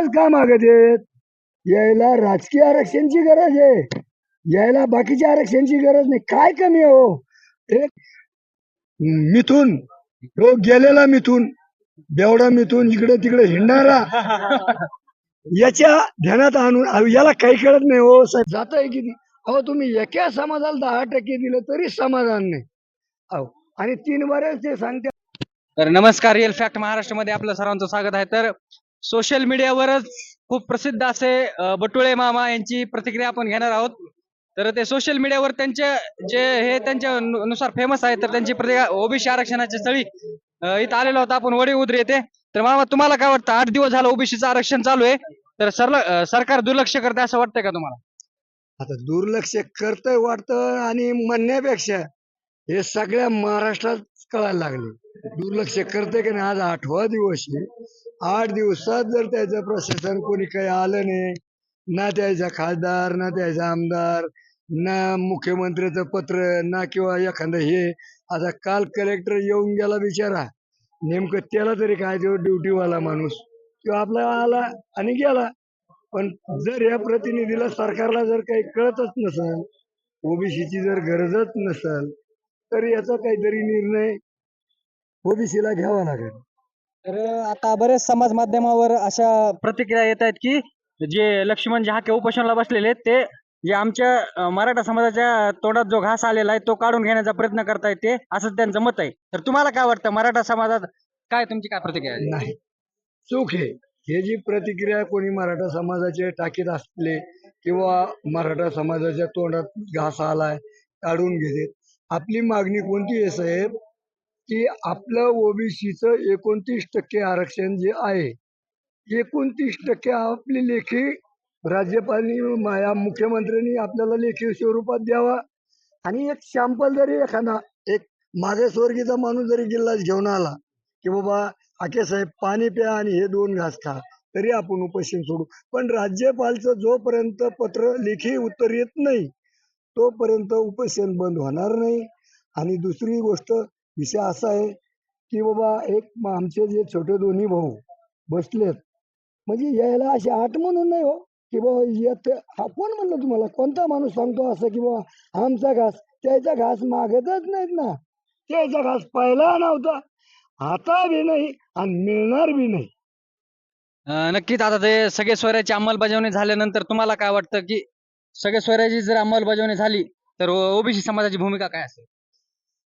ओबीसीतूनच का मागत आहेत? यायला राजकीय आरक्षणची गरज आहे. यायला बाकीच्या आरक्षणची गरज नाही. काय कमी हो? एक मिथून. तो गेलेला मिथून. बेवडा मिथून इकडे तिकडे हिंडणारा. याच्या ध्यानात आणून अहो, याला काही कळत नाही हो साहेब. जात आहे किती अहो तुम्ही एका समाजाला दहा टक्के दिलं तरी समाधान नाही. अहो आणि तीन बरेच ते सांगते. तर नमस्कार रिअल फॅक्ट महाराष्ट्रामध्ये आपलं सर्वांचं स्वागत आहे. तर सोशल मीडियावरच खूप प्रसिद्ध असे बटुळे मामा यांची प्रतिक्रिया आपण घेणार आहोत. तर ते सोशल मीडियावर त्यांचे जे हे त्यांच्या नुसार फेमस आहे तर त्यांची प्रतिक्रिया ओबीसी आरक्षणाची स्थळी इथं आलेलो होता आपण वडी उदरी येते तर मामा तुम्हाला काय वाटतं? आठ दिवस झालं ओबीसीचं आरक्षण चालू आहे. तर सरल सरकार दुर्लक्ष करते असं वाटतंय का तुम्हाला? आता दुर्लक्ष करतंय वाटतं आणि म्हणण्यापेक्षा हे सगळ्या महाराष्ट्रात कळायला लागले. दुर्लक्ष करते की नाही आज आठवा दिवस आहे. आठ दिवसात जर त्याचं प्रशासन कोणी काही आलं नाही ना त्याचा खासदार ना त्याचा आमदार ना मुख्यमंत्र्याचं पत्र ना किंवा एखादं हे आता काल कलेक्टर येऊन गेला बिचारा. नेमकं त्याला तरी काय देऊ ड्युटीवाला माणूस? किंवा आपला आला आणि गेला. पण जर या प्रतिनिधीला सरकारला जर काही कळतच नसेल ओबीसीची जर गरजच नसेल तर याचा काहीतरी निर्णय ओबीसीला घ्यावा लागेल. तर आता बरेच समाज माध्यमावर अशा प्रतिक्रिया येत आहेत की जे लक्ष्मण जे हाके उपोषणाला बसलेले आहेत ते जे आमच्या अं, मराठा समाजाच्या तोंडात जो घास आलेला आहे तो काढून घेण्याचा प्रयत्न करतायत ते असं त्यांचं मत आहे. तर तुम्हाला काय वाटतं मराठा समाजात काय तुमची काय प्रतिक्रिया आहे? नाही. चूक आहे. हे जी प्रतिक्रिया कोणी मराठा समाजाचे टाकीत असले किंवा मराठा समाजाच्या तोंडात घास आलाय काढून घेते आपली मागणी कोणती आहे साहेब? की आपलं ओबीसीचं एकोणतीस टक्के आरक्षण जे आहे एकोणतीस टक्के आपली लेखी राज्यपालनी माया मुख्यमंत्र्यांनी आपल्याला लेखी स्वरूपात द्यावा. आणि एक शॅम्पल जरी एखादा एक मागासवर्गीचा माणूस जरी जिल्ह्यात घेऊन आला की बाबा आके साहेब पाणी प्या आणि हे दोन घास खा तरी आपण उपोषण सोडू. पण राज्यपालचं जोपर्यंत पत्र लेखी उत्तर येत नाही तोपर्यंत उपोषण बंद होणार नाही. आणि दुसरी गोष्ट विषय असा आहे की बाबा एक आमचे जे छोटे दोन्ही भाऊ बसलेत म्हणजे यायला असे आठ म्हणून नाही हो की बाबा येत आपण म्हणलं तुम्हाला? कोणता माणूस सांगतो असं की बाबा आमचा घास त्याचा घास मागतच नाहीत ना. त्याचा घास पहिला नव्हता. आता बी नाही आणि मिळणार बी नाही. अं, नक्कीच. आता ते सगळे स्वराची अंमलबजावणी झाल्यानंतर तुम्हाला काय वाटतं की सगळे स्वराची जर अंमलबजावणी झाली तर ओबीसी समाजाची भूमिका काय असेल?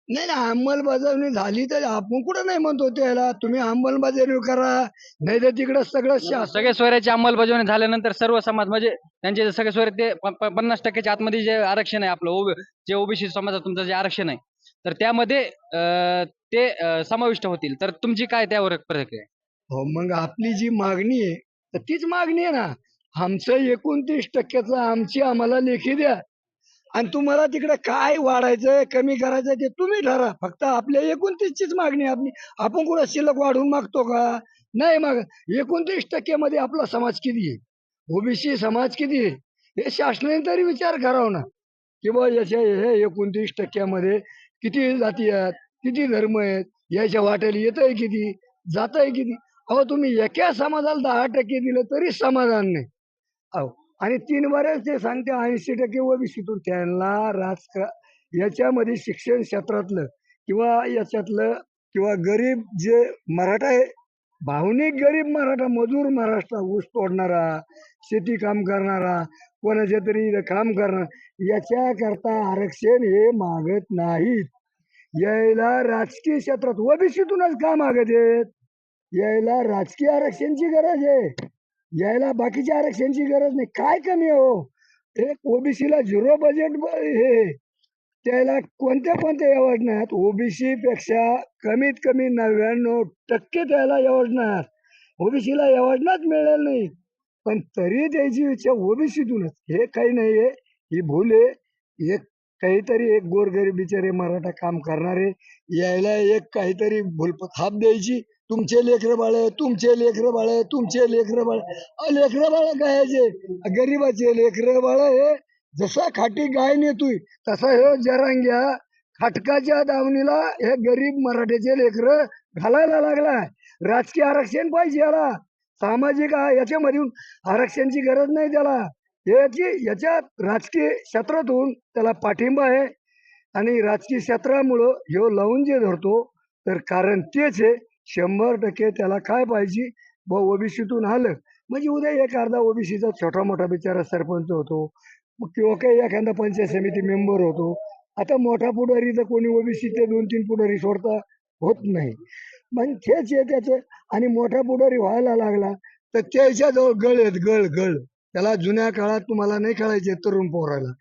नाही ना अंमलबजावणी झाली तर आपण कुठं नाही म्हणतो त्याला. तुम्ही अंमलबजावणी करा नाही तर तिकडं सगळं शासन सगळे स्वराची अंमलबजावणी झाल्यानंतर सर्व समाज म्हणजे त्यांचे जे सगळे स्वर ते प- प- पन्नास टक्क्याच्या आतमध्ये जे आरक्षण आहे आपलं OB जे ओबीसी समाजात तुमचं जे आरक्षण आहे तर त्यामध्ये अं, ते अं, समाविष्ट होतील. तर तुमची काय त्यावर प्रतिक्रिया आहे? हो मग आपली जी मागणी आहे तर तीच मागणी आहे ना. आमचं एकोणतीस टक्क्याचं आमची आम्हाला लेखी द्या. आणि तुम्हाला तिकडे काय वाढायचं कमी करायचं ते तुम्ही ठरा फक्त आपल्या एकोणतीसचीच मागणी आहे आपली. आपण कुठं शिल्लक वाढवून मागतो का? नाही माग एकोणतीस टक्क्यामध्ये आपला समाज किती आहे? ओबीसी समाज किती आहे? हे शासनाने तरी विचार करावा ना. की बा याच्या हे एकोणतीस टक्क्यामध्ये किती जाती आहेत किती धर्म आहेत याच्या वाट्याला येत आहे किती जात आहे किती? अहो तुम्ही एका समाजाला दहा टक्के दिलं तरी समाधान नाही. अहो आणि तीन वर्ष ते सांगते ऐंशी टक्के ओबीसीतून त्यांना राजकारण याच्यामध्ये शिक्षण क्षेत्रातलं किंवा याच्यातलं किंवा गरीब जे मराठा आहे भावनिक गरीब मराठा मजूर महाराष्ट्र ऊस तोडणारा शेती काम करणारा कोणाच्या तरी इथं काम करणार याच्याकरता आरक्षण हे मागत नाहीत. यायला राजकीय क्षेत्रात ओबीसीतूनच का मागत आहेत? यायला राजकीय आरक्षणची गरज आहे. यायला बाकीच्या आरक्षणची गरज नाही. काय कमी हो? एक ओबीसीला झिरो बजेट हे त्याला कोणत्या कोणत्या योजना आहेत ओबीसी पेक्षा कमीत कमी नव्याण्णव टक्के त्याला योजना आहेत ओबीसीला योजनाच मिळेल नाही. पण तरी त्याची इच्छा ओबीसीतूनच. हे काही नाही आहे. ही भूल आहे. एक काहीतरी एक गोरगरीब बिचारे मराठा काम करणारे. यायला एक काहीतरी भूलपत हात द्यायची. तुमचे लेकरं बाळ तुमचे लेकरं बाळ तुमचे लेकरं बाळ अहो, लेकरं बाळ गायचे गरीबाचे लेकरं बाळ हे जसा खाटी गाय नेतोय तसा हे जरांग्या खाटकाच्या दावणीला हे गरीब मराठ्याचे लेकरं घालायला लागलाय. राजकीय आरक्षण पाहिजे याला. सामाजिक याच्यामधून आरक्षणची गरज नाही त्याला. याची याच्यात राजकीय क्षेत्रातून त्याला पाठिंबा आहे. आणि राजकीय क्षेत्रामुळं ह्यो लावून जे धरतो. तर कारण तेच आहे शंभर टक्के त्याला काय पाहिजे? ब ओबीसीतून आलं. म्हणजे उद्या एक अर्धा ओबीसीचा छोटा मोठा बिचारा सरपंच होतो. मग किंवा काही एखादा पंचायत समिती मेंबर होतो. आता मोठा पुढारी तर कोणी ओबीसीचे दोन तीन पुढारी सोडता होत नाही. मग तेच आहे त्याचं. आणि मोठा पुढारी व्हायला लागला तर त्याच्याजवळ गळ आहेत गळ गळ. त्याला जुन्या काळात तुम्हाला नाही खेळायचे तरुण पोराला.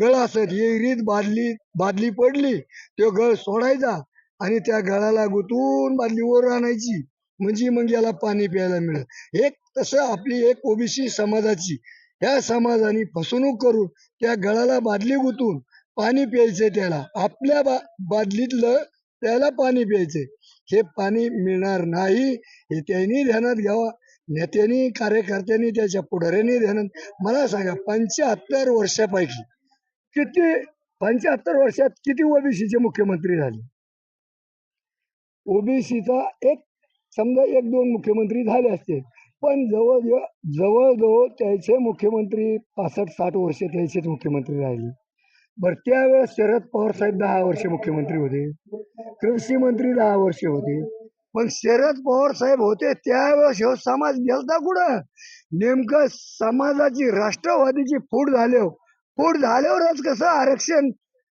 गळ असत विहिरीत बादली बादली पडली तो गळ सोडायचा. आणि त्या गळाला गुतून बादली वर आणायची. म्हणजे मग याला पाणी प्यायला मिळेल. एक तसं आपली एक ओबीसी समाजाची. या समाजाने फसवणूक करून त्या गळाला बादली गुतून पाणी प्यायचे त्याला. आपल्या बा बादलीतलं त्याला पाणी प्यायचे हे पाणी मिळणार नाही हे त्यांनी ध्यानात घ्यावा. नेत्यांनी कार्यकर्त्यांनी त्याच्या पुढाऱ्यांनी ध्यानात मला सांगा पंच्याहत्तर वर्षापैकी किती पंच्याहत्तर वर्षात किती ओबीसीचे मुख्यमंत्री झाले? ओबीसीचा एक समजा एक दोन मुख्यमंत्री झाले असते. पण जवळ जवळजवळ त्याचे मुख्यमंत्री पासष्ट साठ वर्ष त्याचेच मुख्यमंत्री राहिले. बरं त्यावेळेस शरद पवार साहेब दहा वर्ष मुख्यमंत्री होते. कृषी मंत्री दहा वर्ष होते. पण शरद पवार साहेब होते त्यावेळेस हो समाज गेलता कुठं? नेमकं समाजाची राष्ट्रवादीची फूट झाल्यावर फूट झाल्यावरच कसं आरक्षण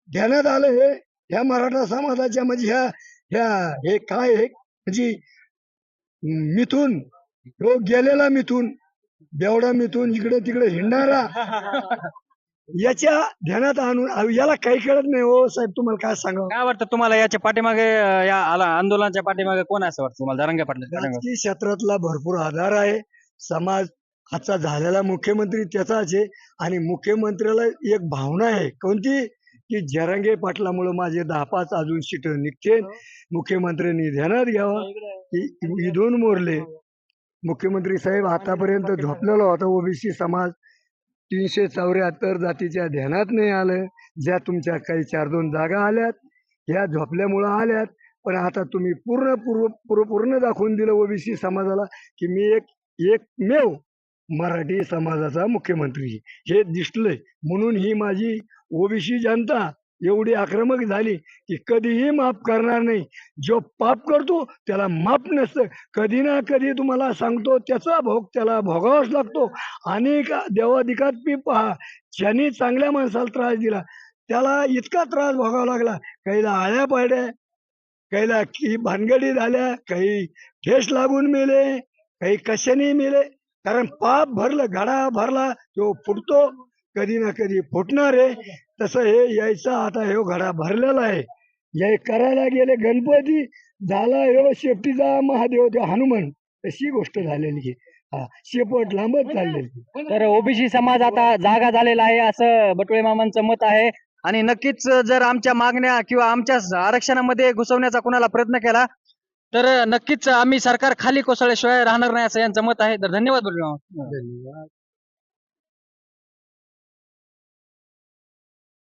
घेण्यात आलं हे? ह्या मराठा समाजाच्या म्हणजे ह्या ह्या हे काय हे? म्हणजे मिथून तो गेलेला मिथून बेवडा मिथून इकडे तिकडे हिंडणारा याच्या ध्यानात आणून याला काही कळत नाही हो साहेब तुम्हाला काय सांगा काय वाटतं तुम्हाला याच्या पाठीमागे या आला आंदोलनाच्या पाठीमागे कोण आहे असं वाटतं तुम्हाला? धरंगे पाटील राजकीय क्षेत्रातला भरपूर आधार आहे. समाज आजचा झालेला मुख्यमंत्री त्याचाच आहे आणि मुख्यमंत्र्याला एक भावना आहे. कोणती? की जरांगे पाटलामुळे माझे दहा पाच अजून सीट निघते मुख्यमंत्र्यांनी ध्यानात घ्यावा. की इथून मोरले. मुख्यमंत्री साहेब आतापर्यंत झोपलेला होता. ओबीसी समाज तीनशे चौऱ्याहत्तर जातीच्या ध्यानात नाही आलं. ज्या तुमच्या काही चार दोन जागा आल्यात ह्या झोपल्यामुळं आल्यात. पण आता तुम्ही पूर्ण पूर्व पूर्व पूर्ण दाखवून दिलं ओबीसी समाजाला की मी एक एकमेव मराठी समाजाचा मुख्यमंत्री. हे दिसलंय. म्हणून ही माझी ओबीसी जनता एवढी आक्रमक झाली की कधीही माफ करणार नाही. जो पाप करतो त्याला माफ नसतं. कधी ना कधी तुम्हाला सांगतो त्याचा भोग त्याला भोगावाच लागतो. आणि देवाधिकात मी पहा ज्यांनी चांगल्या माणसाला त्रास दिला त्याला इतका त्रास भोगावा लागला. काहीला आळ्या पाड्या काहीला की भानगडी झाल्या काही ठेस लागून मेले काही कशाने मेले. कारण पाप भरलं घडा भरला तो फुटतो. कधी ना कधी फुटणार. आहे तसं हे यायचा आता हे घडा भरलेला आहे. हे करायला गेले गणपती झाला ह्यो शेपटीचा महादेव ते हनुमान. तशी गोष्ट झालेली आहे. हा शेपट लांबच चाललेली तर ओबीसी समाज आता जागा झालेला आहे असं बटुळे मामांचं मत आहे. आणि नक्कीच जर आमच्या मागण्या किंवा आमच्या आरक्षणामध्ये घुसवण्याचा कुणाला प्रयत्न केला तर नक्कीच आम्ही सरकार खाली कोसळल्याशिवाय राहणार नाही असं यांचं मत आहे. तर धन्यवाद बटुळे मामा. धन्यवाद.